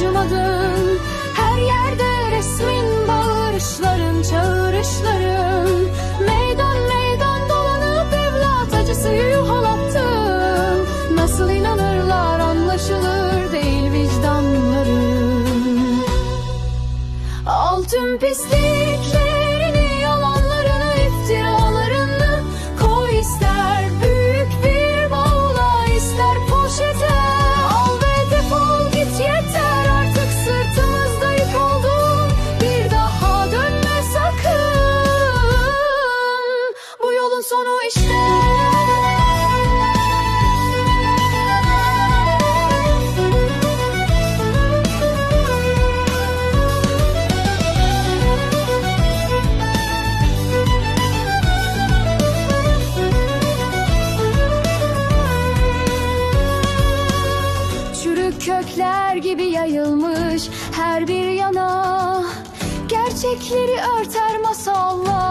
acımadın. Her yerde resmin bağırışların çağrışların Meydan meydan dolanıp evlat acısı yuhalattın. Nasıl inanırlar anlaşılır değil vicdanların. Al tüm sonu işte. Çürük kökler gibi yayılmış her bir yana. Gerçekleri örter susarsın